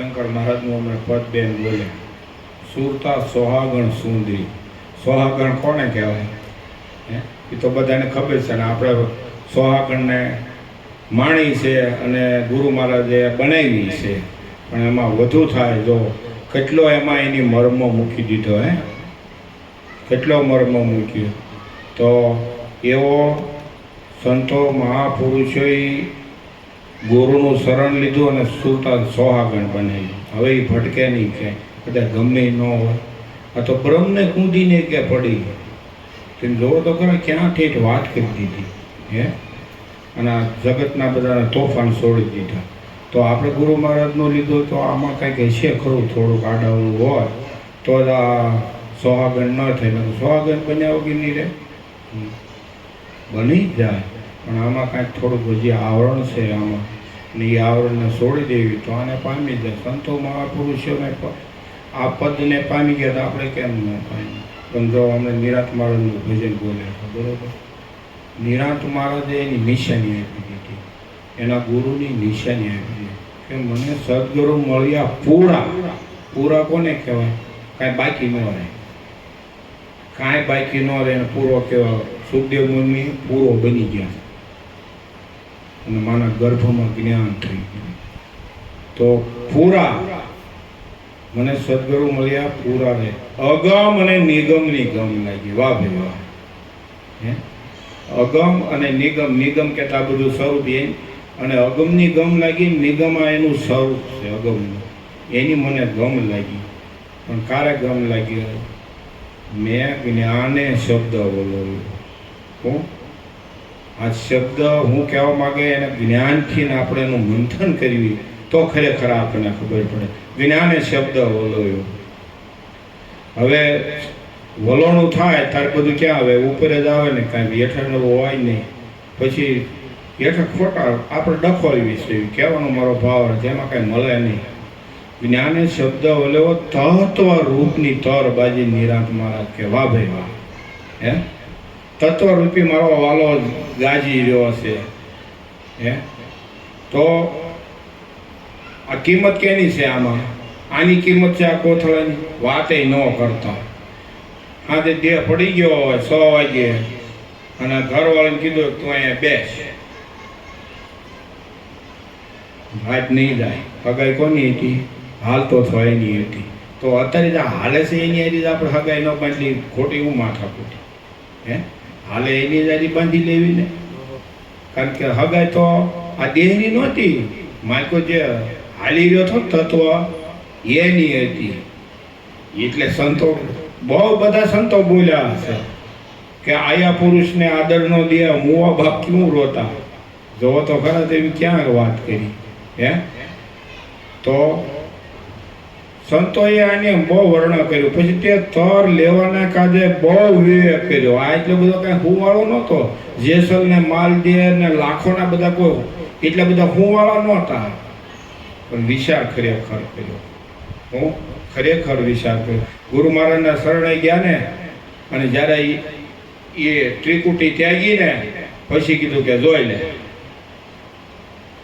શંકર મહારાજનું હમણાં પદબેન બોલે. સુરતા સોહાગણ સુંદરી. સોહાગણ કોને કહેવાય? હે? એ તો બધાને ખબર છે ને આપણે સોહાગણને માણી છે અને ગુરુ મહારાજે બનાવી છે. પણ એમાં વધુ થાય જો કેટલો એમાં એની મર્મો મૂકી દીધો, હે? કેટલો મર્મો મૂક્યો? તો એવો સંતો મહાપુરુષોએ ગુરુનું શરણ લીધું અને સુલતાન સોહાગણ બનેલું હવે એ ભટકે નહીં કે બધા ગમે ન હોય. આ તો બ્રહ્મને કૂદીને કે પડી તેમ જોવો તો ખરા ક્યાં ઠેઠ વાત કરી દીધી. હે? અને આ જગતના બધાને તોફાન છોડી દીધા. તો આપણે ગુરુ મહારાજનો લીધો તો આમાં કાંઈક હશે ખરું? થોડુંક આડાવું હોય, તો આ સોહાગણ ન થાય. સોહાગણ બન્યા વગર નહીં રહે બની જાય. પણ આમાં કાંઈક થોડુંક હજી આવરણ છે આમાં. ને એ આવરણને છોડી દેવી તો આને પામી જાય સંતો મહાપુરુષોને આ પદને પામી ગયા તો આપણે કેમ ન પામી પણ જો અમને નિરાત મહારાજનું ભજન બોલે છે બરોબર? નિરાંત મહારાજે એની નિશાની આપી દીધી. એના ગુરુની નિશાની આપી દીધી. કે મને સદગુરુ મળ્યા પૂરા. પૂરા કોને કહેવાય? કાંઈ બાકી ન રહે. કાંઈ બાકી ન રહે પૂરો કહેવાય. સુખદેવ મુનિ પૂરો બની ગયા. અને માના ગર્ભમાં જ્ઞાન થઈ તો પૂરા મને સદગુરુ મળ્યા પૂરા રે અગમ અને નિગમની ગમ લાગી. વાહ ભાઈ વાહ. હે? અગમ અને નિગમ નિગમ કહેતા બધું સ્વરૂપ એ અને અગમની ગમ લાગી નિગમમાં એનું સ્વરૂપ છે અગમનું એની મને ગમ લાગી. પણ કારે ગમ લાગી મેં જ્ઞાને શબ્દ બોલ્યો હું? આ શબ્દ હું કહેવા માંગે એને જ્ઞાનથી આપણે એનું મંથન કરવી તો ખરેખર આપણને ખબર પડે. જ્ઞાને શબ્દ વલોયો. હવે વલોણું થાય ત્યારે બધું ક્યાં આવે? ઉપર જ આવે ને કાંઈ હેઠળ હોય નહીં પછી હેઠળ ખોટા આપણે ડખોવી છે. કહેવાનો મારો ભાવ તેમાં કાંઈ મળે નહીં. જ્ઞાને શબ્દ વલેવો તત્વ રૂપની તર બાજી નિરાંત મહારાજ કે વાહ ભાઈ વાહ હે? તત્વરૂપી મારો વાલો ગાજી રહ્યો છે હે? તો આ કિંમત કેની છે આમાં? આની કિંમત છે આ કોથળાની? વાતે ન કરતા. હા, તે દેહ પડી ગયો હોય સો વાગે. અને ઘરવાળાને કીધું તું અહીંયા બેસ. વાત નહીં જાય. હગાઈ કોની હતી? હાલ તો થાય નહીં હતી. તો અત્યારે જે હાલે છે એની હારી જ આપણે હગાઈ ન બાંધલી ખોટી હું માથા ખોટી. હે? હાલે એની જ બાંધી લેવી ને. કારણ કે હગાઈ તો આ દેહની નહોતી. માલકો જે હાલી રહ્યો હતો તત્વ એની હતી. એટલે સંતો બહુ બધા સંતો બોલ્યા હશે કે આયા પુરુષને આદર નો દે મુવા બાપ ક્યું રોતા? જોવો તો ખરા તેવી ક્યાં વાત કરી હે? તો સંતોએ આને બહુ વર્ણન કર્યું. પછી તે થર લેવાના કાજે બહુ વિવેક કર્યો. આ એટલો બધો કાંઈ હુંવાળો નહોતો. જેસલ ને માલદીવ ને લાખોના બધા કોઈ એટલા બધા હુંવાળા નહોતા. પણ વિચાર ખરેખર કર્યો. હું ખરેખર વિચાર કર્યો. ગુરુ મહારાજના શરણે ગયા ને, અને જ્યારે એ ત્રિકુટી ત્યાગી ને, પછી કીધું કે જોઈ લે.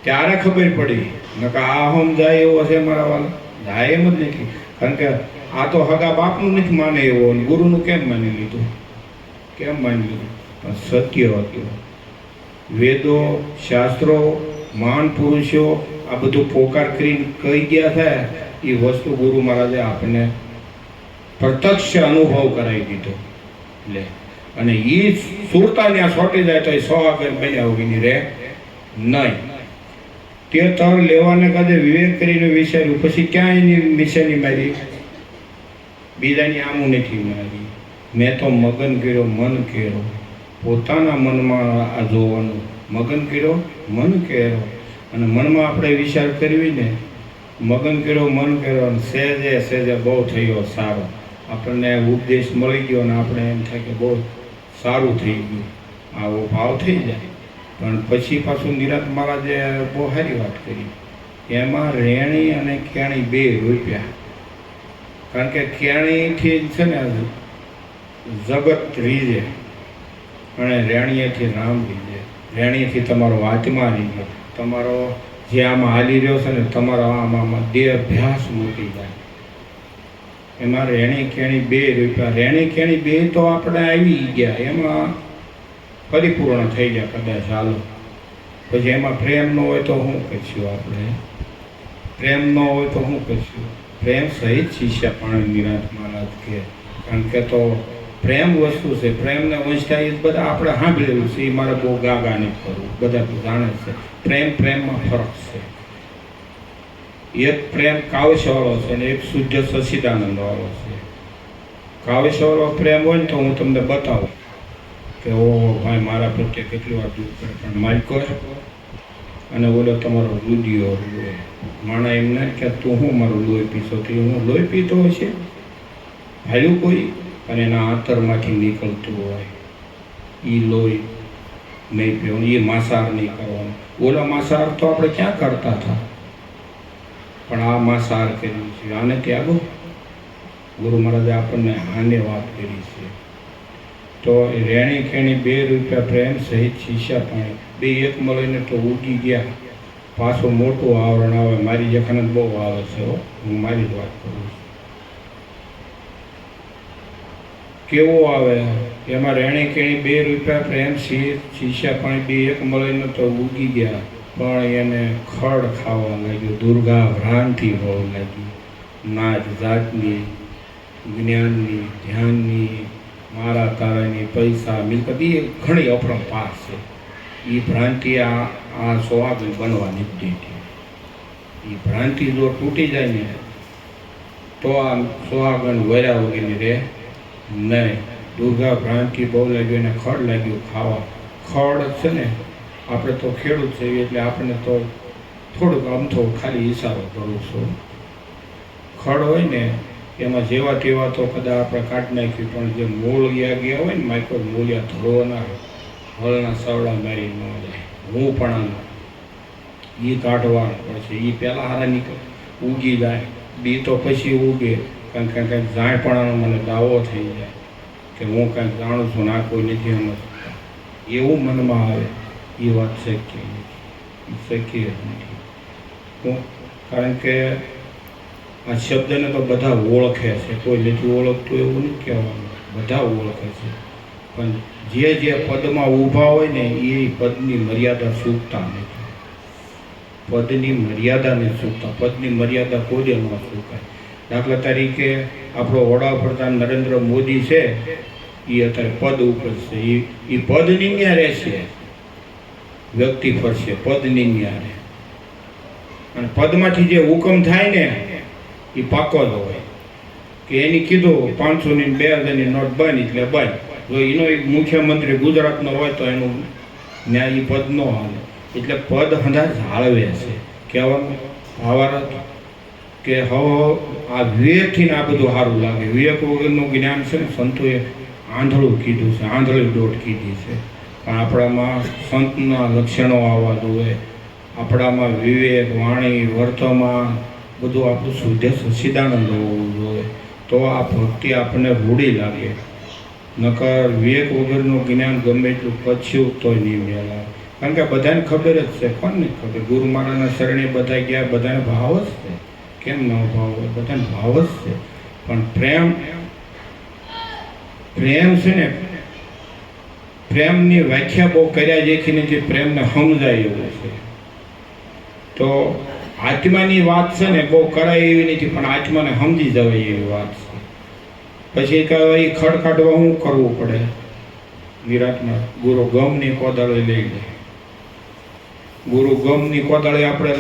ત્યારે ખબર પડી. નકા આ હમ જાય એવો છે મારા વાલા. જાય એમ જ નથી. કારણ કે આ તો હગા બાપનું નથી માને એવો ગુરુનું કેમ માની લીધું? કેમ માની લીધું? પણ સત્ય હતું વેદો, શાસ્ત્રો, મહાન પુરુષો આ બધું પોકાર કરીને કહી ગયા થાય? એ વસ્તુ ગુરુ મહારાજે આપણને પ્રત્યક્ષ અનુભવ કરાવી દીધો. લે. અને એ સુરતા ત્યાં સોટી જાય તો એ સો આગળ બન્યા વગીની રહે નહીં. તે તણ લેવાને કદે વિવેક કરીને વિચાર્યું. પછી ક્યાં એની નિશાની મારી બીજાની આમું નથી મારી. મેં તો મગન કર્યો, મન કર્યો. પોતાના મનમાં આ જોવાનું. મગન કર્યો, મન કર્યો. અને મનમાં આપણે વિચાર કરવી ને, મગન કર્યો, મન કર્યો અને સહેજે સહેજે બહુ થયો સારો. આપણને ઉપદેશ મળી ગયો અને આપણે એમ થાય કે બહુ સારું થઈ ગયું. આવો ભાવ થઈ જાય. પણ પછી પાછું નિરાત મહારાજે બહુ સારી વાત કરી એમાં રેણી અને ખેણી બે રૂપિયા. કારણ કે ખેણીથી છે ને જગત રીજે. અને રેણીએથી રામ રીજે. રેણીથી તમારો આત્મા રીજે. તમારો જે આમાં હાલી રહ્યો છે ને તમારો આમાં દેહ અભ્યાસ મૂકી જાય. એમાં રેણી ખેણી બે રૂપિયા. રેણી ખેણી બે તો આપણે આવી ગયા. એમાં પરિપૂર્ણ થઈ જાય કદાચ હાલો. પછી એમાં પ્રેમ ન હોય તો શું કહીશું આપણે? પ્રેમ ન હોય તો શું કહીશું? પ્રેમ સહિત શિષ્ય પણ નિરાંત મહારાજ કે, કારણ કે તો પ્રેમ વસ્તુ છે. પ્રેમને વંચતા એ બધા આપણે સાંભળેલું છે. એ મારે બહુ ગાગા નહીં કરવું. બધા જાણે છે. પ્રેમ પ્રેમમાં ફરક છે. એક પ્રેમ કાવ્યવાળો છે અને એક શુદ્ધ સચિદાનંદ વાળો છે. કાવ્યવાળો પ્રેમ હોય ને તો હું તમને બતાવું. કે ઓ ભાઈ, મારા પ્રત્યે કેટલી વાર દુઃખ કરે પણ માલિકો અને બોલો તમારો રૂદિયો માણા એમને કે તું હું મારું લોહી પીશો? તો હું લોહી પીતો હશે હાલ્યું કોઈ? અને એના આંતરમાંથી નીકળતું હોય. એ લોહી નહીં પીવાનું એ માંસાહાર નહીં કરવાનું. ઓલા માંસાહાર તો આપણે ક્યાં કરતા હતા? પણ આ માંસાહાર કર્યું છે. આને ત્યાગો? ગુરુ મહારાજે આપણને આને વાત કરી છે. તો એ રેણી ખેણી બે રૂપિયા પ્રેમ સહિત શીશા પાણી. બે એક મળીને તો ઉગી ગયા. પાછું મોટું આવરણ આવે. મારી જખાને બહુ આવે છે હો. હું મારી જ વાત કરું છું. કેવો આવે? એમાં રેણી કેણી બે રૂપિયા પ્રેમ સહિત શીશા પાણી બે એક મળીને તો ઉગી ગયા. પણ એને ખડ ખાવા લાગ્યું. દુર્ગા ભ્રાંતિ બહુ લાગી. નાચ જાતની, જ્ઞાનની, ધ્યાનની મારા તારાની પૈસા મિલકત એ ઘણી અપરંપાર છે. એ ભ્રાંતિ આ આ સોહાગી બનવા નીકળી હતી એ ભ્રાંતિ જો તૂટી જાય ને, તો આ સોહાગણ વર્યા વગેરે રહે નહીં દુર્ગા ભ્રાંતિ બહુ લાગ્યું એને ખડ લાગ્યું ખાવા. ખડ છે ને, આપણે તો ખેડૂત છે એટલે આપણને તો થોડુંક અમથો ખાલી ઈશારો કરું છું. ખડ હોય ને એમાં જેવા તેવા તો કદાચ આપણે કાઢી નાખ્યું, પણ જે મૂળ ગયા હોય ને માઇક્રો મૂળિયા ધોવાના હળના સવડા મારી ન જાય. હું પણ એ કાઢવા છે એ પહેલાં હારા નીકળે, ઉગી જાય. બી તો પછી ઉગે, કારણ કે કંઈક જાણપણાનો મને દાવો થઈ જાય કે હું કંઈક જાણું છું ના કોઈ નથી સમજતા એવું મનમાં આવે એ વાત શક્ય નથી. શક્ય જ હું, કારણ કે આ શબ્દને તો બધા ઓળખે છે. કોઈ નથી ઓળખતું એવું નથી કહેવાનું. બધા ઓળખે છે. પણ જે જે પદમાં ઊભા હોય ને એ પદની મર્યાદા સૂકતા નથી. પદની મર્યાદા નથી ચૂકતા પદની મર્યાદા કોઈ ન સૂકાય. દાખલા તરીકે આપણો વડાપ્રધાન નરેન્દ્ર મોદી છે, એ અત્યારે પદ ઉપર છે. એ એ પદની ન્યા રહેશે. વ્યક્તિ ફરશે. પદની ન્યા રહે. અને પદમાંથી જે હુકમ થાય ને એ પાકો હોય. કે એની કીધું પાંચસોની બે હજારની નોટ બની એટલે બન. જો એનો એક મુખ્યમંત્રી ગુજરાતનો હોય તો એનું ન્યાય પદ ન હાલે. એટલે પદ હંધા જાળવે છે. કહેવાનું ભાવાર્થ કે હવે આ વિવેકથી આ બધું સારું લાગે. વિવેક વગરનું જ્ઞાન છે ને સંતોએ આંધળું કીધું છે, આંધળી દોટ કીધી છે. પણ આપણામાં સંતના લક્ષણો આવવા જોઈએ આપણામાં વિવેક, વાણી, વર્તમાન બધું આપણું શુદ્ધ સચ્ચિદાનંદ હોવું જોઈએ તો આ ભક્તિ આપણને રૂડી લાગે. નકર વિવેક વગરનું જ્ઞાન ગમે એટલું પચ્યું તોય નહીં મેળા કારણ કે બધાને ખબર જ છે. કોને ખબર? ગુરુ મહારાજના શરણે બધા ગયા, બધાને ભાવ જ છે. કેમ ન ભાવ હોય? બધાને ભાવ જ છે. પણ પ્રેમ પ્રેમ છે ને, પ્રેમની વ્યાખ્યા બહુ કર્યા જેથી નથી પ્રેમને સમજાય એવું છે. તો આત્માની વાત છે ને, બહુ કરાય એવી નથી, પણ આત્માને સમજી જવાય એવી વાત છે. પછી કહેવાય ખડ કાઢવા શું કરવું પડે? વિરાટમાં ગુરુ ગમની કોદાળી લઈ લે. ગુરુ ગમની કોદાળી આપણે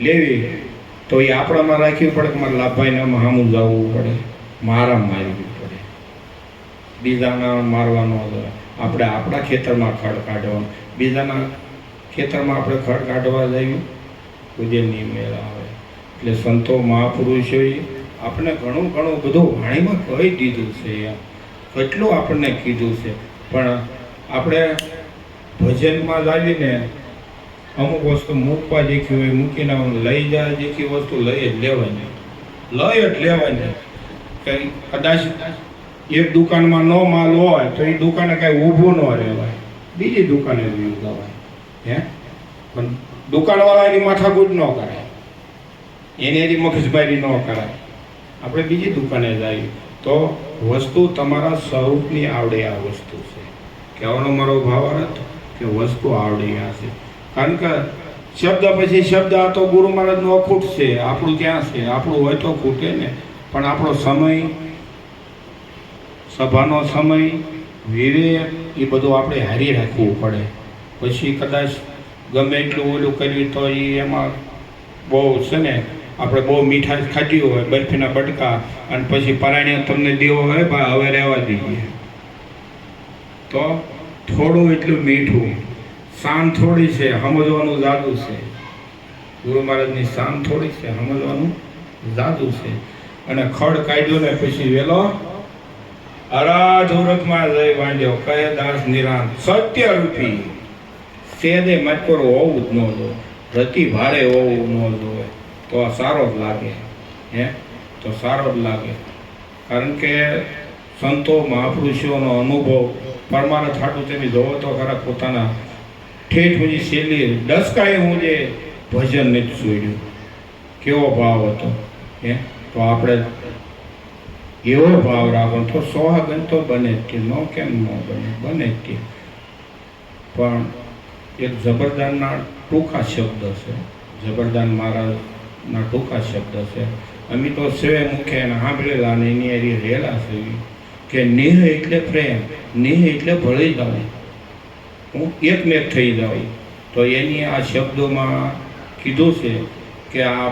લેવી. તો એ આપણામાં રાખવી પડે કે મારે લાભાઈને સામું જવું પડે? મારા મારવી પડે. બીજાના મારવાનો આપણે આપણા ખેતરમાં ખડ કાઢવાનું. બીજાના ખેતરમાં આપણે ખડ કાઢવા જઈએ. પૂજ્ય નહીં મેળ આવે. એટલે સંતો મહાપુરુષોએ આપણે ઘણું ઘણું બધું વાણીમાં કહી દીધું છે. કેટલું આપણને કીધું છે. પણ આપણે ભજનમાં લાવીને અમુક વસ્તુ મૂકવા દેખી હોય, મૂકીને લઈ જાય દેખી વસ્તુ લઈ જ લેવાની. લઈ જ લેવાની. કંઈ કદાચ એક દુકાનમાં ન માલ હોય, તો એ દુકાને કાંઈ ઊભું ન રહેવાય. બીજી દુકાને લઈ જવાય હે? પણ દુકાનવાળા એની માથાકૂટ ન કરાય. એને એની મગજમારી ન કરાય. આપણે બીજી દુકાને જઈએ તો વસ્તુ તમારા સ્વરૂપની આવડે આ વસ્તુ છે. કહેવાનો મારો ભાવ અર્થ કે વસ્તુ આવડે આ છે. કારણ કે શબ્દ પછી શબ્દ આ તો ગુરુ મહારાજનો અખૂટ છે. આપણું ક્યાં છે? આપણું હોય તો ખૂટે ને. પણ આપણો સમય, સભાનો સમય, વિવેક, એ બધું આપણે હારી રાખવું પડે. પછી કદાચ ગમે એટલું ઓલું કર્યું તો એ એમાં બહુ છે ને, આપણે બહુ મીઠાશ ખાધી હોય, બરફીના બટકા, અને પછી પરાણીઓ તમને દેવો હોય ભાઈ હવે રહેવા દઈએ તો થોડું એટલું મીઠું. શાન થોડી છે, સમજવાનું જાદુ છે. ગુરુ મહારાજની શાન થોડી છે, સમજવાનું જાદુ છે. અને ખડ કાઢ્યો ને પછી વેલો અરાધુરતમાં જઈ વાંધ્યો કહે દાસ નિરાંત સત્ય રૂપી સેદે મટકોર હોવું જ ન જો રતિ ભારે હોવું ન જોઈએ. તો આ સારો જ લાગે. હે? તો સારો જ લાગે. કારણ કે સંતો મહાપુરુષોનો અનુભવ, પરમાનંદ હાટું તમે જોવો તો ખરા પોતાના ઠેઠ સુધી છેલ્લી દસકાએ હું જે ભજન નથી જોઈડ્યું કેવો ભાવ હતો. હે? તો આપણે એવો ભાવ રાખો. તો સોહાગન તો બને જ તે ન કેમ ન બને? બને જ તે પણ એક જબરદાનના ટૂંકા શબ્દ છે. જબરદાન મહારાજના ટૂંકા શબ્દ છે. અમે તો સેવે મુખ્ય એને સાંભળેલા અને એની એરી રહેલા છે. કે નેહ એટલે પ્રેમ, નેહ એટલે ભળી જાય. હું એકમેક થઈ જાઉં તો એની આ શબ્દોમાં કીધું છે કે આ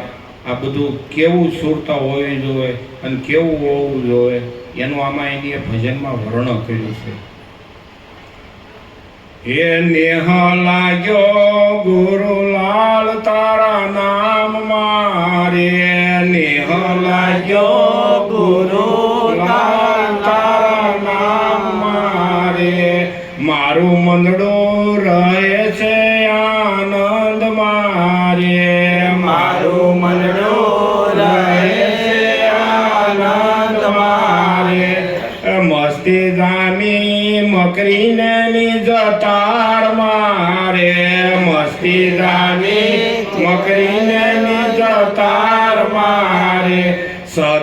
આ બધું કેવું સુરતા હોવી જોઈએ અને કેવું હોવું જોઈએ. એનું આમાં એની ભજનમાં વર્ણન કર્યું છે. હે નેહ લાગ્યો ગુરુલાલ તારા નામ મારે નેહ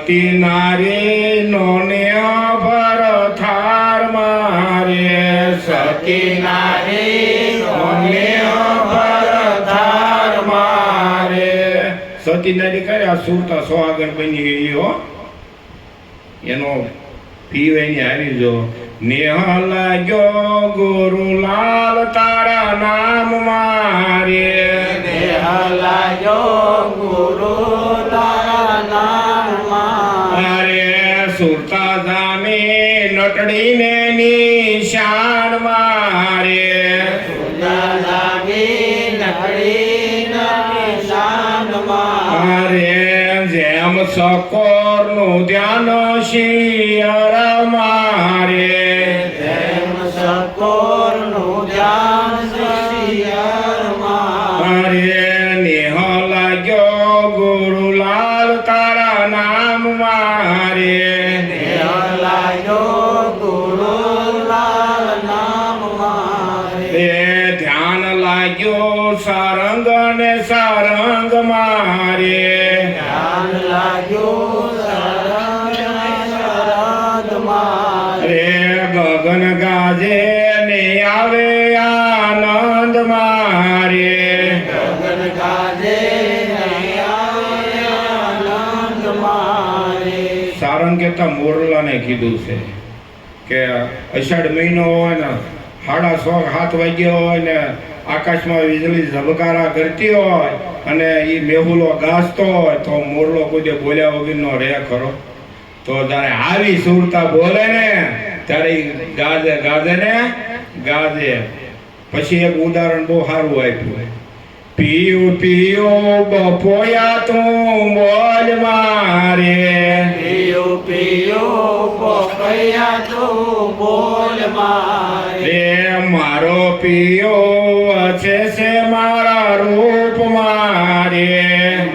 સતી નારી નોને ભર થાર મારે. સતી નારી નોને ભર થાર મારે. સતી નારી કર્યા સુરતા સોહાગણ બની ગઈ હો. એનો પીવાની આવી જો. નેહ લાગ્યો ગુરુલાલ તારા નામ મારે. દેહ લાગ્યો ગુરુ નટડીને નિશાન મારે. જેમ સકોરનું ધ્યાન શિયર મારે. અષાઢ મહિનો હોય ને સાડા સો હાથ વાગ્યો હોય ને આકાશમાં વીજળી ઝબકારા કરતી હોય અને એ મેહુલો ગાજતો હોય તો મોરલો કોઈ બોલ્યા વગરનો રહે ખરો. તો જ્યારે આવી સુરતા બોલે ને, ત્યારે ગાજે ગાજે ને ગાજે. પછી એક ઉદાહરણ બહુ સારું આપ્યું. પીયું પીયું બપોયા તું બોલ મારે. પિયો પિયો બપોયા તું બોલ મારે. મારો પિયો છે છે મારા રૂપ મારે.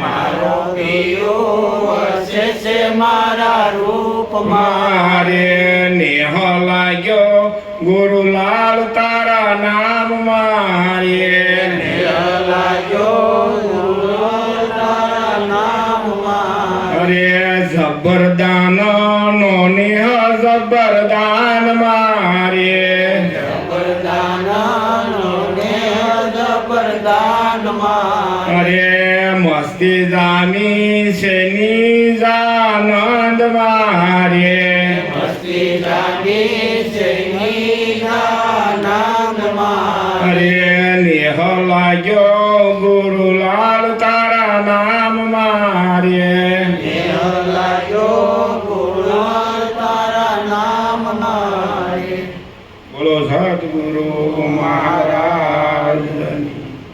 મારો પિયો છે છે મારા રૂપ મારે. નેહ લાગ્યો દેહ લાગ્યો મારે અરે મસ્તી જામી છે ની જાનંદમાં મારે